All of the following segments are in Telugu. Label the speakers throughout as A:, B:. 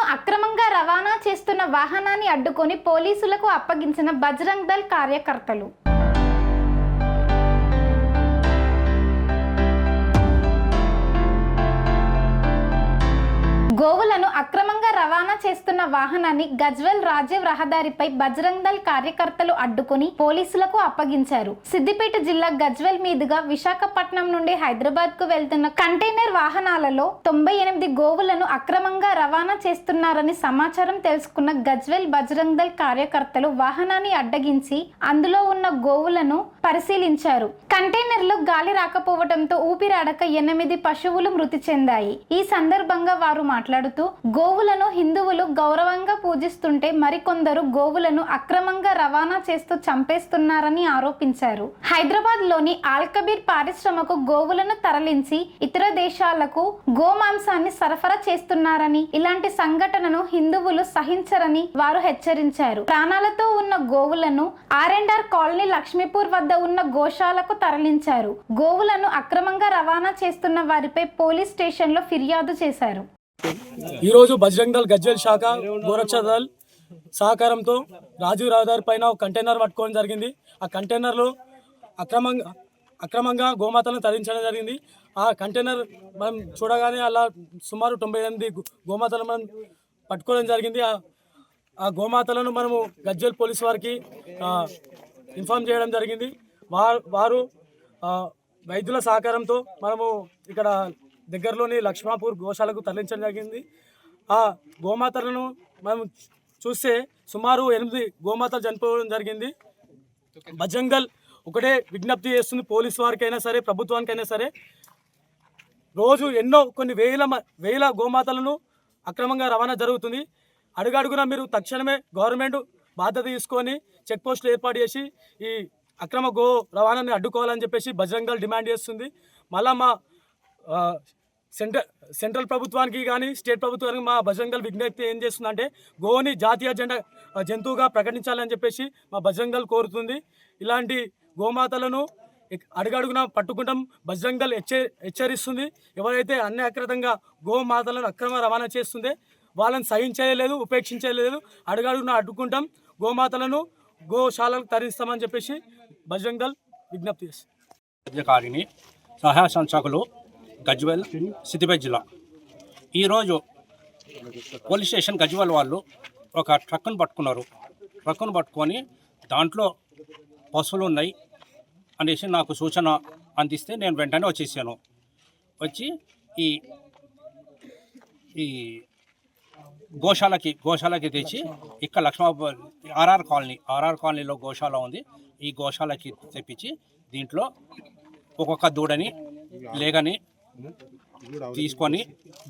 A: మహిళలను అక్రమంగా రవాణా చేస్తున్న వాహనాన్ని అడ్డుకొని పోలీసులకు అప్పగించిన బజరంగ్ దళ్ కార్యకర్తలు. చేస్తున్న వాహనాన్ని గజ్వెల్ రాజీవ్ రహదారిపై బజరంగ్ దళ్ కార్యకర్తలు అడ్డుకుని పోలీసులకు అప్పగించారు. సిద్దిపేట జిల్లా గజ్వెల్ మీదుగా విశాఖపట్నం నుండి హైదరాబాద్కు వెళ్తున్న కంటైనర్ వాహనాలలో తొంభై ఎనిమిది గోవులను అక్రమంగా రవాణా చేస్తున్నారని సమాచారం తెలుసుకున్న గజ్వెల్ బజరంగ్ దళ్ కార్యకర్తలు వాహనాన్ని అడ్డగించి అందులో ఉన్న గోవులను పరిశీలించారు. కంటైనర్లు గాలి రాకపోవడంతో ఊపిరాడక ఎనిమిది పశువులు మృతి చెందాయి. ఈ సందర్భంగా వారు మాట్లాడుతూ గోవులను హిందువులు గౌరవ పూజిస్తుంటే మరికొందరు గోవులను అక్రమంగా రవాణా చేస్తూ చంపేస్తున్నారని ఆరోపించారు. హైదరాబాద్లోని ఆల్కబీర్ పారిశ్రమకు గోవులను తరలించి ఇతర దేశాలకు గోమాంసాన్ని సరఫరా చేస్తున్నారని ఇలాంటి సంఘటనను హిందువులు సహించరని వారు హెచ్చరించారు. ప్రాణాలతో ఉన్న గోవులను R and R colony Lakshmipur వద్ద ఉన్న గోశాలకు తరలించారు. గోవులను అక్రమంగా రవాణా చేస్తున్న వారిపై పోలీస్ స్టేషన్లో ఫిర్యాదు చేశారు.
B: ఈరోజు బజరంగ్ దళ్ గజ్వేల్ శాఖ గోరక్ష దళ్ సహకారంతో రాజీవ్ రహదారి పైన ఒక కంటైనర్ పట్టుకోవడం జరిగింది. ఆ కంటైనర్లో అక్రమంగా అక్రమంగా గోమాతలను తరలించడం జరిగింది. ఆ కంటైనర్ మనం చూడగానే అలా సుమారు తొంభై ఎనిమిది గోమాతలను మనం పట్టుకోవడం జరిగింది. ఆ- గోమాతలను మనము గజ్జల్ పోలీస్ వారికి ఇన్ఫామ్ చేయడం జరిగింది. వారు వారు వైద్యుల సహకారంతో మనము ఇక్కడ దగ్గరలోని లక్ష్మాపూర్ గోశాలకు తరలించడం జరిగింది. ఆ గోమాతలను మనం చూస్తే సుమారు ఎనిమిది గోమాతలు చనిపోవడం జరిగింది. బజంగల్ ఒకటే విజ్ఞప్తి చేస్తుంది. పోలీస్ వారికైనా సరే ప్రభుత్వానికైనా సరే. రోజు ఎన్నో కొన్ని వేల మ- వేల గోమాతలను అక్రమంగా రవాణా జరుగుతుంది. అడుగడుగున మీరు తక్షణమే గవర్నమెంట్ బాధ్యత తీసుకొని చెక్ పోస్టులు ఏర్పాటు చేసి ఈ అక్రమ గో రవాణాని అడ్డుకోవాలని చెప్పేసి బజరంగ్ డిమాండ్ చేస్తుంది. మళ్ళా మా సెంట్రల్ సెంట్రల్ ప్రభుత్వానికి కానీ స్టేట్ ప్రభుత్వానికి మా బజరంగల్ విజ్ఞప్తి ఏం చేస్తుందంటే గోని జాతీయ జెండా జంతువుగా ప్రకటించాలని చెప్పేసి మా బజరంగల్ కోరుతుంది. ఇలాంటి గోమాతలను అడుగడుగున పట్టుకుంటాం బజరంగల్ హెచ్చరి హెచ్చరిస్తుంది. ఎవరైతే అన్యాకృతంగా గోమాతలను అక్రమ రవాణా చేస్తుందే వాళ్ళని సహించలేదు ఉపేక్షించలేదు అడుగడుగున అడ్డుకుంటాం గోమాతలను గోశాలకు తరిస్తామని చెప్పేసి బజరంగల్ విజ్ఞప్తి చేస్తుంది.
C: సహాయ సంస్థకులు గజ్వెల్ సిద్దిపేట జిల్లా. ఈరోజు పోలీస్ స్టేషన్ గజ్వెల్ వాళ్ళు ఒక ట్రక్కును పట్టుకున్నారు. ట్రక్కును పట్టుకొని దాంట్లో పశువులు ఉన్నాయి అనేసి నాకు సూచన అందిస్తే నేను వెంటనే వచ్చేసాను. వచ్చి ఈ ఈ గోశాలకి గోశాలకి తెచ్చి ఇక్కడ లక్ష్మాబాద్ ఆర్ఆర్ కాలనీ ఆర్ఆర్ కాలనీలో గోశాల ఉంది. ఈ గోశాలకి తెప్పించి దీంట్లో ఒక్కొక్క దూడని లేగని తీసుకొని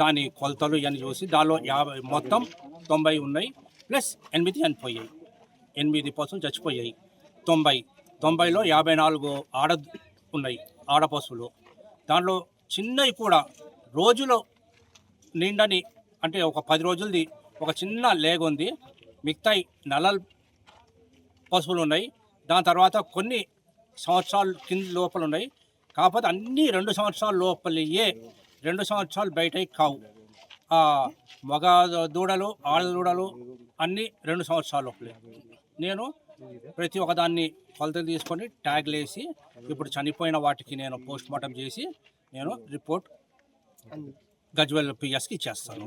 C: దాని కొలతలు ఇవన్నీ చూసి దానిలో యాభై మొత్తం తొంభై ఉన్నాయి ప్లస్ ఎనిమిది చనిపోయాయి. ఎనిమిది పశువులు చచ్చిపోయాయి. తొంభై తొంభైలో యాభై నాలుగు ఆడ ఉన్నాయి ఆడ పశువులు. దాంట్లో చిన్నవి కూడా రోజులో నిండని అంటే ఒక పది రోజులది ఒక చిన్న లేగ ఉంది మిగతాయి నల్లలు పశువులు ఉన్నాయి. దాని తర్వాత కొన్ని సంవత్సరాలు కింద లోపల ఉన్నాయి కాకపోతే అన్నీ రెండు సంవత్సరాల లోపలియే రెండు సంవత్సరాలు బయటకి కావు. మగ దూడలు ఆడ దూడలు అన్నీ రెండు సంవత్సరాల లోపలే. నేను ప్రతి ఒక్కదాన్ని కొలతలు తీసుకొని ట్యాగ్లు వేసి ఇప్పుడు చనిపోయిన వాటికి నేను పోస్ట్ మార్టం చేసి నేను రిపోర్ట్ గజ్వెల్ పిఎస్కి ఇచ్చేస్తాను.